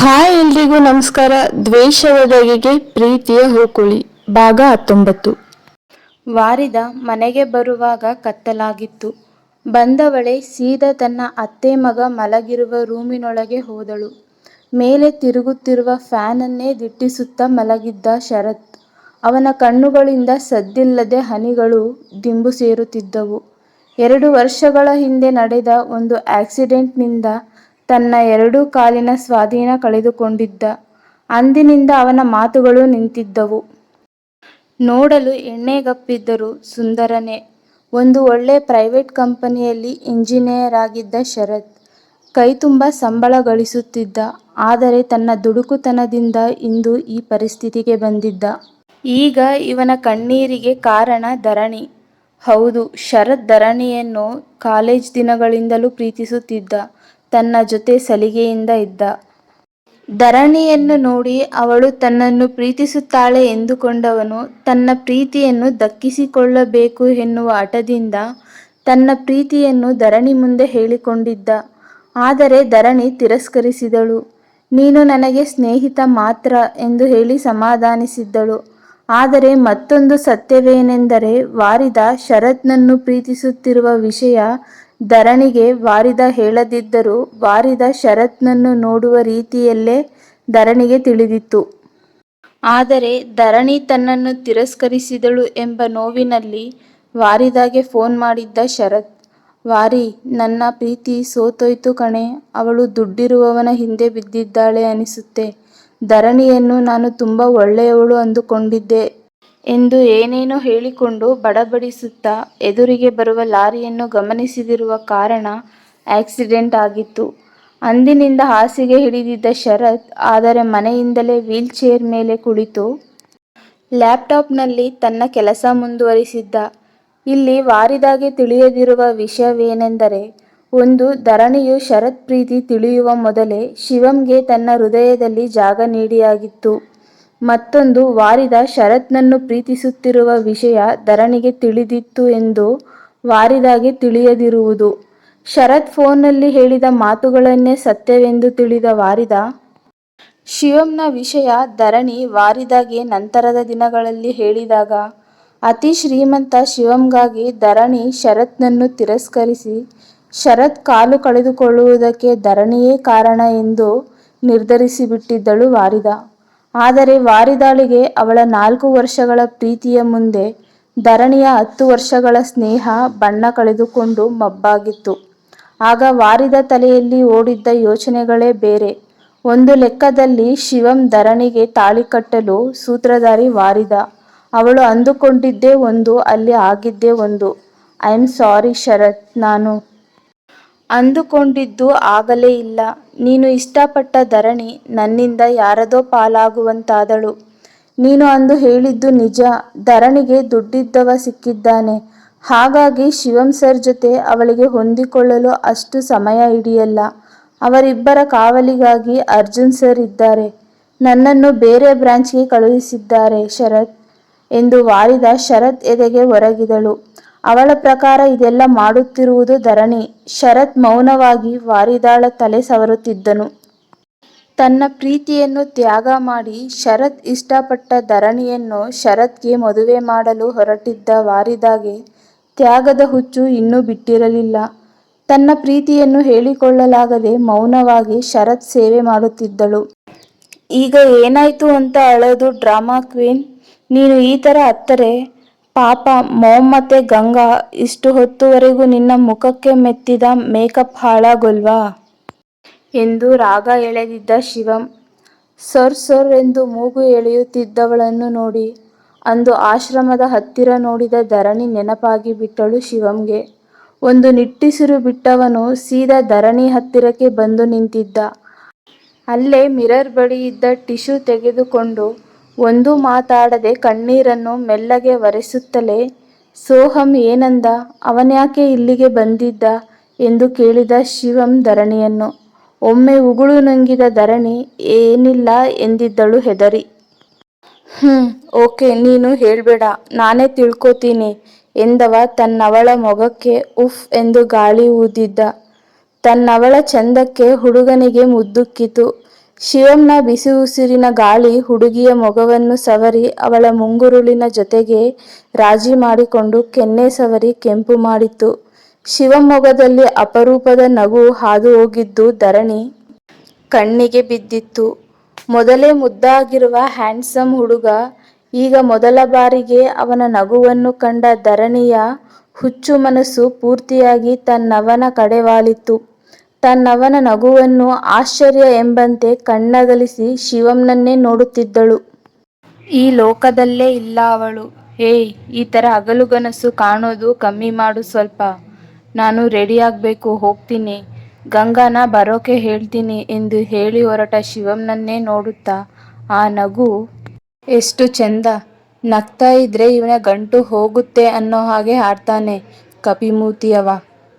Hi ಎಲ್ರಿಗೂ ನಮಸ್ಕಾರ. ದ್ವೇಷದ ಬಗೆಗೆ ಪ್ರೀತಿಯ ಹೂಕುಳಿ. ಭಾಗ ಹತ್ತೊಂಬತ್ತು. ವಾರಿದ ಮನೆಗೆ ಬರುವಾಗ ಕತ್ತಲಾಗಿತ್ತು. ಬಂದವಳೆ ಸೀದಾ ತನ್ನ ಅತ್ತೆ ಮಗ ಮಲಗಿರುವ ರೂಮಿನೊಳಗೆ ಹೋದಳು. ಮೇಲೆ ತಿರುಗುತ್ತಿರುವ ಫ್ಯಾನನ್ನೇ ದಿಟ್ಟಿಸುತ್ತಾ ಮಲಗಿದ್ದ ಶರತ್. ಅವನ ಕಣ್ಣುಗಳಿಂದ ಸದ್ದಿಲ್ಲದೆ ಹನಿಗಳು ದಿಂಬು ಸೇರುತ್ತಿದ್ದವು. ಎರಡು ವರ್ಷಗಳ ಹಿಂದೆ ನಡೆದ ಒಂದು ಆಕ್ಸಿಡೆಂಟ್ನಿಂದ ತನ್ನ ಎರಡೂ ಕಾಲಿನ ಸ್ವಾಧೀನ ಕಳೆದುಕೊಂಡಿದ್ದ. ಅಂದಿನಿಂದ ಅವನ ಮಾತುಗಳು ನಿಂತಿದ್ದವು. ನೋಡಲು ಎಣ್ಣೆಗಪ್ಪಿದ್ದರು. ಸುಂದರನೇ. ಒಂದು ಒಳ್ಳೆ ಪ್ರೈವೇಟ್ ಕಂಪನಿಯಲ್ಲಿ ಇಂಜಿನಿಯರ್ ಆಗಿದ್ದ ಶರತ್ ಕೈತುಂಬ ಸಂಬಳ ಗಳಿಸುತ್ತಿದ್ದ. ಆದರೆ ತನ್ನ ದುಡುಕುತನದಿಂದ ಇಂದು ಈ ಪರಿಸ್ಥಿತಿಗೆ ಬಂದಿದ್ದ. ಈಗ ಇವನ ಕಣ್ಣೀರಿಗೆ ಕಾರಣ ಧರಣಿ. ಹೌದು, ಶರತ್ ಧರಣಿಯನ್ನು ಕಾಲೇಜ್ ದಿನಗಳಿಂದಲೂ ಪ್ರೀತಿಸುತ್ತಿದ್ದ. ತನ್ನ ಜೊತೆ ಸಲಿಗೆಯಿಂದ ಇದ್ದ. ಧರಣಿಯನ್ನು ನೋಡಿ ಅವಳು ತನ್ನನ್ನು ಪ್ರೀತಿಸುತ್ತಾಳೆ ಎಂದುಕೊಂಡವನು ತನ್ನ ಪ್ರೀತಿಯನ್ನು ದಕ್ಕಿಸಿಕೊಳ್ಳಬೇಕು ಎನ್ನುವ ಹಠದಿಂದ ತನ್ನ ಪ್ರೀತಿಯನ್ನು ಧರಣಿ ಮುಂದೆ ಹೇಳಿಕೊಂಡಿದ್ದ. ಆದರೆ ಧರಣಿ ತಿರಸ್ಕರಿಸಿದಳು. ನೀನು ನನಗೆ ಸ್ನೇಹಿತ ಮಾತ್ರ ಎಂದು ಹೇಳಿ ಸಮಾಧಾನಿಸಿದ್ದಳು. ಆದರೆ ಮತ್ತೊಂದು ಸತ್ಯವೇನೆಂದರೆ ವಾರಿದ ಶರತ್ನನ್ನು ಪ್ರೀತಿಸುತ್ತಿರುವ ವಿಷಯ ಧರಣಿಗೆ ವಾರಿದ ಹೇಳದಿದ್ದರೂ ವಾರಿದ ಶರತ್ನನ್ನು ನೋಡುವ ರೀತಿಯಲ್ಲೇ ಧರಣಿಗೆ ತಿಳಿದಿತ್ತು. ಆದರೆ ಧರಣಿ ತನ್ನನ್ನು ತಿರಸ್ಕರಿಸಿದಳು ಎಂಬ ನೋವಿನಲ್ಲಿ ವಾರಿದಾಗೆ ಫೋನ್ ಮಾಡಿದ್ದ ಶರತ್, ವಾರಿ, ನನ್ನ ಪ್ರೀತಿ ಸೋತೋಯ್ತು ಕಣೆ, ಅವಳು ದುಡ್ಡಿರುವವನ ಹಿಂದೆ ಬಿದ್ದಿದ್ದಾಳೆ ಅನಿಸುತ್ತೆ. ಧರಣಿಯನ್ನು ನಾನು ತುಂಬ ಒಳ್ಳೆಯವಳು ಅಂದುಕೊಂಡಿದ್ದೆ ಎಂದು ಏನೇನೋ ಹೇಳಿಕೊಂಡು ಬಡಬಡಿಸುತ್ತಾ ಎದುರಿಗೆ ಬರುವ ಲಾರಿಯನ್ನು ಗಮನಿಸಿದಿರುವ ಕಾರಣ ಆಕ್ಸಿಡೆಂಟ್ ಆಗಿತ್ತು. ಅಂದಿನಿಂದ ಹಾಸಿಗೆ ಹಿಡಿದಿದ್ದ ಶರತ್ ಆದರೆ ಮನೆಯಿಂದಲೇ ವೀಲ್ ಚೇರ್ ಮೇಲೆ ಕುಳಿತು ಲ್ಯಾಪ್ಟಾಪ್ನಲ್ಲಿ ತನ್ನ ಕೆಲಸ ಮುಂದುವರಿಸಿದ್ದ. ಇಲ್ಲಿ ವಾರಿದಾಗೆ ತಿಳಿಯದಿರುವ ವಿಷಯವೇನೆಂದರೆ, ಒಂದು ಧರಣಿಯು ಶರತ್ ಪ್ರೀತಿ ತಿಳಿಯುವ ಮೊದಲೇ ಶಿವಂಗೆ ತನ್ನ ಹೃದಯದಲ್ಲಿ ಜಾಗ ನೀಡಿಯಾಗಿತ್ತು. ಮತ್ತೊಂದು, ವಾರಿದ ಶರತ್ನನ್ನು ಪ್ರೀತಿಸುತ್ತಿರುವ ವಿಷಯ ಧರಣಿಗೆ ತಿಳಿದಿತ್ತು ಎಂದು ವಾರಿದಾಗೆ ತಿಳಿಯದಿರುವುದು. ಶರತ್ ಫೋನ್ನಲ್ಲಿ ಹೇಳಿದ ಮಾತುಗಳನ್ನೇ ಸತ್ಯವೆಂದು ತಿಳಿದ ವಾರಿದ ಶಿವಂನ ವಿಷಯ ಧರಣಿ ವಾರಿದಾಗೆ ನಂತರದ ದಿನಗಳಲ್ಲಿ ಹೇಳಿದಾಗ ಅತಿ ಶ್ರೀಮಂತ ಶಿವಂಗಾಗಿ ಧರಣಿ ಶರತ್ನನ್ನು ತಿರಸ್ಕರಿಸಿ ಶರತ್ ಕಾಲು ಕಳೆದುಕೊಳ್ಳುವುದಕ್ಕೆ ಧರಣಿಯೇ ಕಾರಣ ಎಂದು ನಿರ್ಧರಿಸಿಬಿಟ್ಟಿದ್ದಳು ವಾರಿದ. ಆದರೆ ವಾರಿದಾಳಿಗೆ ಅವಳ ನಾಲ್ಕು ವರ್ಷಗಳ ಪ್ರೀತಿಯ ಮುಂದೆ ಧರಣಿಯ ಹತ್ತು ವರ್ಷಗಳ ಸ್ನೇಹ ಬಣ್ಣ ಕಳೆದುಕೊಂಡು ಮಬ್ಬಾಗಿತ್ತು. ಆಗ ವಾರಿದ ತಲೆಯಲ್ಲಿ ಓಡಿದ್ದ ಯೋಚನೆಗಳೇ ಬೇರೆ. ಒಂದು ಲೆಕ್ಕದಲ್ಲಿ ಶಿವಂ ಧರಣಿಗೆ ತಾಳಿ ಕಟ್ಟಲು ಸೂತ್ರಧಾರಿ ವಾರಿದ. ಅವಳು ಅಂದುಕೊಂಡಿದ್ದೇ ಒಂದು, ಅಲ್ಲಿ ಆಗಿದ್ದೇ ಒಂದು. ಐ ಆಮ್ ಸಾರಿ ಶರತ್, ನಾನು ಅಂದುಕೊಂಡಿದ್ದು ಆಗಲೇ ಇಲ್ಲ. ನೀನು ಇಷ್ಟಪಟ್ಟ ಧರಣಿ ನನ್ನಿಂದ ಯಾರದೋ ಪಾಲಾಗುವಂತಾದಳು. ನೀನು ಅಂದು ಹೇಳಿದ್ದು ನಿಜ. ಧರಣಿಗೆ ದುಡ್ಡಿದ್ದವ ಸಿಕ್ಕಿದ್ದಾನೆ. ಹಾಗಾಗಿ ಶಿವಂ ಸರ್ ಜೊತೆ ಅವಳಿಗೆ ಹೊಂದಿಕೊಳ್ಳಲು ಅಷ್ಟು ಸಮಯ ಹಿಡಿಯಲ್ಲ. ಅವರಿಬ್ಬರ ಕಾವಲಿಗಾಗಿ ಅರ್ಜುನ್ ಸರ್ ಇದ್ದಾರೆ. ನನ್ನನ್ನು ಬೇರೆ ಬ್ರಾಂಚ್ಗೆ ಕಳುಹಿಸಿದ್ದಾರೆ ಶರತ್ ಎಂದು ವಾರಿದ ಶರತ್ ಎದೆಗೆ ಹೊರಗಿದಳು ಅವಳ ಪ್ರಕಾರ ಇದೆಲ್ಲ ಮಾಡುತ್ತಿರುವುದು ಧರಣಿ. ಶರತ್ ಮೌನವಾಗಿ ವಾರಿದಾಳ ತಲೆ ಸವರುತ್ತಿದ್ದನು. ತನ್ನ ಪ್ರೀತಿಯನ್ನು ತ್ಯಾಗ ಮಾಡಿ ಶರತ್ ಇಷ್ಟಪಟ್ಟ ಧರಣಿಯನ್ನು ಶರತ್ಗೆ ಮದುವೆ ಮಾಡಲು ಹೊರಟಿದ್ದ ವಾರಿದಾಗೆ ತ್ಯಾಗದ ಹುಚ್ಚು ಇನ್ನೂ ಬಿಟ್ಟಿರಲಿಲ್ಲ. ತನ್ನ ಪ್ರೀತಿಯನ್ನು ಹೇಳಿಕೊಳ್ಳಲಾಗದೆ ಮೌನವಾಗಿ ಶರತ್ ಸೇವೆ ಮಾಡುತ್ತಿದ್ದಳು. ಈಗ ಏನಾಯ್ತು ಅಂತ ಅಳೋದು ಡ್ರಾಮಾ ಕ್ವೀನ್. ನೀನು ಈ ಥರ ಹತ್ತರೆ ಪಾಪ ಮೊಮ್ಮತೆ ಗಂಗಾ, ಇಷ್ಟು ಹೊತ್ತುವರೆಗೂ ನಿನ್ನ ಮುಖಕ್ಕೆ ಮೆತ್ತಿದ ಮೇಕಪ್ ಹಾಳಾಗೊಲ್ವಾ? ಎಂದು ರಾಗ ಎಳೆದಿದ್ದ ಶಿವಂ, ಸರ್ ಸರ್ ಎಂದು ಮೂಗು ಎಳೆಯುತ್ತಿದ್ದವಳನ್ನು ನೋಡಿ, ಅಂದು ಆಶ್ರಮದ ಹತ್ತಿರ ನೋಡಿದ ಧರಣಿ ನೆನಪಾಗಿ ಬಿಟ್ಟಳು ಶಿವಂಗೆ. ಒಂದು ನಿಟ್ಟಿಸಿರು ಬಿಟ್ಟವನು ಸೀದಾ ಧರಣಿ ಹತ್ತಿರಕ್ಕೆ ಬಂದು ನಿಂತಿದ್ದ. ಅಲ್ಲೇ ಮಿರರ್ ಬಳಿ ಇದ್ದ ಟಿಶ್ಯೂ ತೆಗೆದುಕೊಂಡು ಒಂದೂ ಮಾತಾಡದೆ ಕಣ್ಣೀರನ್ನು ಮೆಲ್ಲಗೆ ಒರೆಸುತ್ತಲೇ, ಸೋಹಂ ಏನಂದ? ಅವನ್ಯಾಕೆ ಇಲ್ಲಿಗೆ ಬಂದಿದ್ದ? ಎಂದು ಕೇಳಿದ ಶಿವಂ ಧರಣಿಯನ್ನು. ಒಮ್ಮೆ ಉಗುಳು ನುಂಗಿದ ಧರಣಿ ಏನಿಲ್ಲ ಎಂದಿದ್ದಳು ಹೆದರಿ. ಹ್ಮ್, ಓಕೆ, ನೀನು ಹೇಳ್ಬೇಡ, ನಾನೇ ತಿಳ್ಕೊತೀನಿ, ಎಂದವ ತನ್ನವಳ ಮೊಗಕ್ಕೆ ಉಫ್ ಎಂದು ಗಾಳಿ ಊದಿದ್ದ. ತನ್ನವಳ ಚಂದಕ್ಕೆ ಹುಡುಗನಿಗೆ ಮುದ್ದುಕ್ಕಿತು. ಶಿವಂನ ಬಿಸಿ ಉಸಿರಿನ ಗಾಳಿ ಹುಡುಗಿಯ ಮೊಗವನ್ನು ಸವರಿ ಅವಳ ಮುಂಗುರುಳಿನ ಜೊತೆಗೆ ರಾಜಿ ಮಾಡಿಕೊಂಡು ಕೆನ್ನೆ ಸವರಿ ಕೆಂಪು ಮಾಡಿತು ಶಿವಮೊಗದಲ್ಲಿ ಅಪರೂಪದ ನಗು ಹಾದು ಹೋಗಿದ್ದು ಧರಣಿ ಕಣ್ಣಿಗೆ ಬಿದ್ದಿತ್ತು. ಮೊದಲೇ ಮುದ್ದಾಗಿರುವ ಹ್ಯಾಂಡ್ಸಮ್ ಹುಡುಗ ಈಗ ಮೊದಲ ಬಾರಿಗೆ ಅವನ ನಗುವನ್ನು ಕಂಡ ಧರಣಿಯ ಹುಚ್ಚು ಮನಸ್ಸು ಪೂರ್ತಿಯಾಗಿ ತನ್ನವನ ಕಡೆ ವಾಲಿತು ತನ್ನವನ ನಗುವನ್ನು ಆಶ್ಚರ್ಯ ಎಂಬಂತೆ ಕಣ್ಣಗಲಿಸಿ ಶಿವಂನನ್ನೇ ನೋಡುತ್ತಿದ್ದಳು. ಈ ಲೋಕದಲ್ಲೇ ಇಲ್ಲ ಅವಳು. ಏಯ್, ಈ ಥರ ಹಗಲುಗನಸು ಕಾಣೋದು ಕಮ್ಮಿ ಮಾಡು ಸ್ವಲ್ಪ. ನಾನು ರೆಡಿ ಆಗಬೇಕು ಹೋಗ್ತೀನಿ. ಗಂಗಾನ ಬರೋಕೆ ಹೇಳ್ತೀನಿ ಎಂದು ಹೇಳಿ ಹೊರಟ ಶಿವಂನನ್ನೇ ನೋಡುತ್ತಾ, ಆ ನಗು, ಎಷ್ಟು ಚೆಂದ. ನಗ್ತಾ ಇದ್ರೆ ಇವನ ಗಂಟು ಹೋಗುತ್ತೆ ಅನ್ನೋ ಹಾಗೆ ಆಡ್ತಾನೆ ಕಪಿಮೂತಿಯವ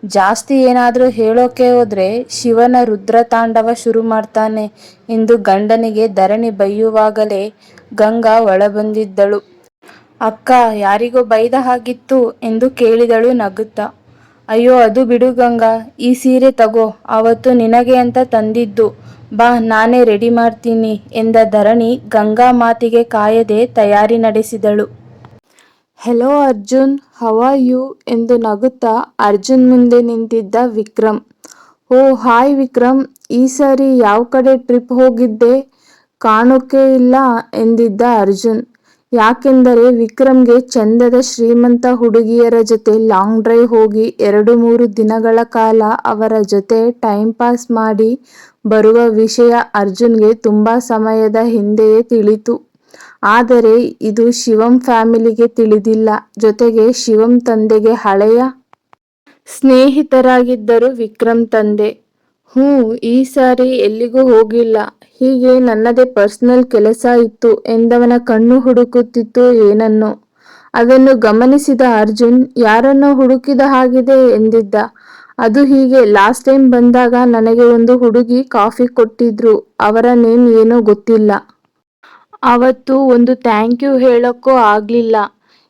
ಜಾಸ್ತಿ ಏನಾದರೂ ಹೇಳೋಕೆ ಹೋದ್ರೆ ಶಿವನ ರುದ್ರತಾಂಡವ ಶುರು ಮಾಡ್ತಾನೆ ಎಂದು ಗಂಡನಿಗೆ ಧರಣಿ ಬೈಯುವಾಗಲೇ ಗಂಗಾ ಒಳಬಂದಿದ್ದಳು. ಅಕ್ಕ, ಯಾರಿಗೋ ಬೈದ ಹಾಗಿತ್ತು ಎಂದು ಕೇಳಿದಳು ನಗುತ್ತಾ. ಅಯ್ಯೋ, ಅದು ಬಿಡು ಗಂಗಾ, ಈ ಸೀರೆ ತಗೋ ಅವತ್ತು ನಿನಗೆ ಅಂತ ತಂದಿದ್ದು. ಬಾ, ನಾನೇ ರೆಡಿ ಮಾಡ್ತೀನಿ ಎಂದ ಧರಣಿ ಗಂಗಾ ಮಾತಿಗೆ ಕಾಯದೆ ತಯಾರಿ ನಡೆಸಿದಳು. ಹೆಲೋ ಅರ್ಜುನ್ ಹವ ಯು ಎಂದು ನಗುತ್ತಾ ಅರ್ಜುನ್ ಮುಂದೆ ನಿಂತಿದ್ದ ವಿಕ್ರಮ್. ಓ ಹಾಯ್ ವಿಕ್ರಮ್. ಈ ಸಾರಿ ಯಾವ ಕಡೆ ಟ್ರಿಪ್ ಹೋಗಿದ್ದೆ? ಕಾಣೋಕೆ ಇಲ್ಲ, ಎಂದಿದ್ದ ಅರ್ಜುನ್. ಯಾಕೆಂದರೆ ವಿಕ್ರಮ್ಗೆ ಚಂದದ ಶ್ರೀಮಂತ ಹುಡುಗಿಯರ ಜೊತೆ ಲಾಂಗ್ ಡ್ರೈವ್ ಹೋಗಿ ಎರಡು ಮೂರು ದಿನಗಳ ಕಾಲ ಅವರ ಜೊತೆ ಟೈಮ್ ಪಾಸ್ ಮಾಡಿ ಬರುವ ವಿಷಯ ಅರ್ಜುನ್ಗೆ ತುಂಬ ಸಮಯದ ಹಿಂದೆಯೇ ತಿಳಿತು. ಆದರೆ ಇದು ಶಿವಂ ಫ್ಯಾಮಿಲಿಗೆ ತಿಳಿದಿಲ್ಲ. ಜೊತೆಗೆ ಶಿವಂ ತಂದೆಗೆ ಹಳೆಯ ಸ್ನೇಹಿತರಾಗಿದ್ದರು ವಿಕ್ರಮ್ ತಂದೆ. ಹ್ಞೂ, ಈ ಸಾರಿ ಎಲ್ಲಿಗೂ ಹೋಗಿಲ್ಲ. ಹೀಗೆ ನನ್ನದೇ ಪರ್ಸನಲ್ ಕೆಲಸ ಇತ್ತು, ಎಂದವನ ಕಣ್ಣು ಹುಡುಕುತ್ತಿತ್ತು ಏನನ್ನೋ. ಅದನ್ನು ಗಮನಿಸಿದ ಅರ್ಜುನ್, ಯಾರನ್ನೋ ಹುಡುಕಿದ ಹಾಗಿದೆ ಎಂದಿದ್ದ. ಅದು ಹೀಗೆ ಲಾಸ್ಟ್ ಟೈಮ್ ಬಂದಾಗ ನನಗೆ ಒಂದು ಹುಡುಗಿ ಕಾಫಿ ಕೊಟ್ಟಿದ್ರು, ಅವರ ನೇಮ್ ಏನೋ ಗೊತ್ತಿಲ್ಲ. ಅವತ್ತು ಒಂದು ಥ್ಯಾಂಕ್ ಯು ಹೇಳೋಕ್ಕೂ ಆಗಲಿಲ್ಲ.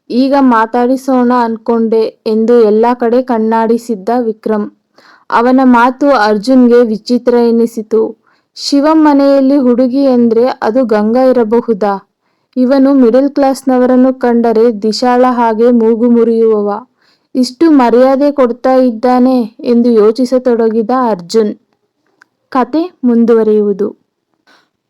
ಈಗ ಮಾತಾಡಿಸೋಣ ಅನ್ಕೊಂಡೆ ಎಂದು ಎಲ್ಲ ಕಡೆ ಕಣ್ಣಾಡಿಸಿದ್ದ ವಿಕ್ರಮ್. ಅವನ ಮಾತು ಅರ್ಜುನ್ಗೆ ವಿಚಿತ್ರ ಎನಿಸಿತು. ಶಿವಂ ಮನೆಯಲ್ಲಿ ಹುಡುಗಿ ಎಂದ್ರೆ ಅದು ಗಂಗಾ ಇರಬಹುದಾ? ಇವನು ಮಿಡಲ್ ಕ್ಲಾಸ್ನವರನ್ನು ಕಂಡರೆ ದಿಶಾಳ ಹಾಗೆ ಮೂಗು ಮುರಿಯುವವ. ಇಷ್ಟು ಮರ್ಯಾದೆ ಕೊಡ್ತಾ ಇದ್ದಾನೆ ಎಂದು ಯೋಚಿಸತೊಡಗಿದ ಅರ್ಜುನ್. ಕತೆ ಮುಂದುವರಿಯುವುದು.